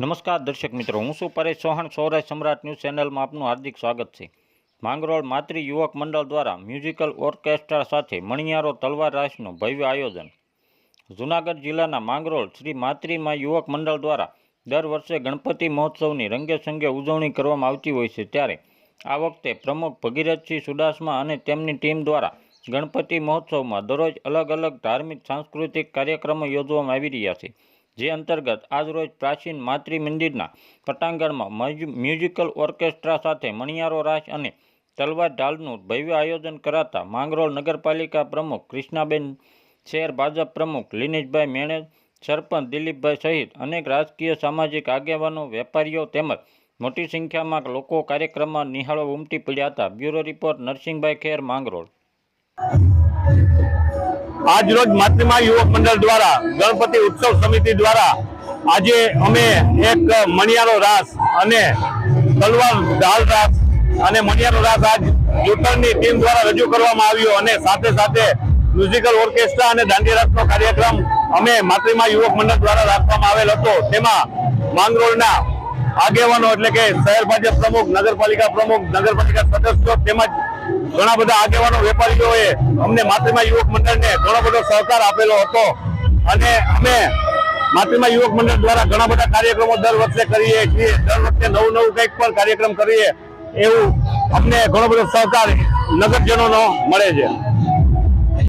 નમસ્કાર દર્શક મિત્રો, હું છું પરેશ ચૌહાણ, સૌરાષ્ટ્ર સમ્રાટ ન્યૂઝ ચેનલમાં આપનું હાર્દિક સ્વાગત છે. માંગરોળ માતૃ યુવક મંડળ દ્વારા મ્યુઝિકલ ઓર્કેસ્ટ્રા સાથે મણિયારો તલવાર રાસનું ભવ્ય આયોજન. જૂનાગઢ જિલ્લાના માંગરોળ શ્રી માતૃમાં યુવક મંડળ દ્વારા દર વર્ષે ગણપતિ મહોત્સવની રંગેસંગે ઉજવણી કરવામાં આવતી હોય છે. ત્યારે આ વખતે પ્રમુખ ભગીરથસિંહ સુડાસમા અને તેમની ટીમ દ્વારા ગણપતિ મહોત્સવમાં દરરોજ અલગ અલગ ધાર્મિક, સાંસ્કૃતિક કાર્યક્રમો યોજવામાં આવી રહ્યા છે. જે અંતર્ગત આજરોજ પ્રાચીન માતૃ મંદિરના પટાંગણમાં મ્યુઝિકલ ઓર્કેસ્ટ્રા સાથે મણિયારો રાસ અને તલવાર ઢાલનું ભવ્ય આયોજન કરાતા માંગરોળ નગરપાલિકા પ્રમુખ કૃષ્ણાબેન શહેર ભાજપ પ્રમુખ લિનેશભાઈ મેણેજ સરપંચ દિલીપભાઈ સહિત અનેક રાજકીય સામાજિક આગેવાનો, વેપારીઓ તેમજ મોટી સંખ્યામાં લોકો કાર્યક્રમમાં નિહાળો ઉમટી પડ્યા હતા. Bureau report Narsinhbhai Kher, Mangrol. આજ રોજ માતૃમા યુવક મંડળ દ્વારા, ગણપતિ ઉત્સવ સમિતિ દ્વારા આજે અમે એક મણિયારો રાસ અને તલવાર ઢાલ રાસ અને મણિયારો રાસ આજ જૂતરની ટીમ દ્વારા રજૂ કરવામાં આવ્યો અને સાથે સાથે મ્યુઝિકલ ઓર્કેસ્ટ્રા અને દાંડી રાસનો કાર્યક્રમ અમે માતૃમા યુવક મંડળ દ્વારા રાખવામાં આવેલ હતો. તેમાં માંગરોળના આગેવાનો એટલે કે શહેર ભાજપ પ્રમુખ, નગરપાલિકા પ્રમુખ, નગરપાલિકા સદસ્યો તેમજ ઘણા બધા આગેવાનો, વેપારીઓએ અમને માતૃમા યુવક મંડળને ઘણો બધો સહકાર આપેલો હતો. અને અમે માતૃમા યુવક મંડળ દ્વારા ઘણા બધા કાર્યક્રમો દર વર્ષે કરીએ છીએ. દર વખતે નવું નવું કંઈક પણ કાર્યક્રમ કરીએ. એવું અમને ઘણો બધો સહકાર નગરજનોનો મળે છે.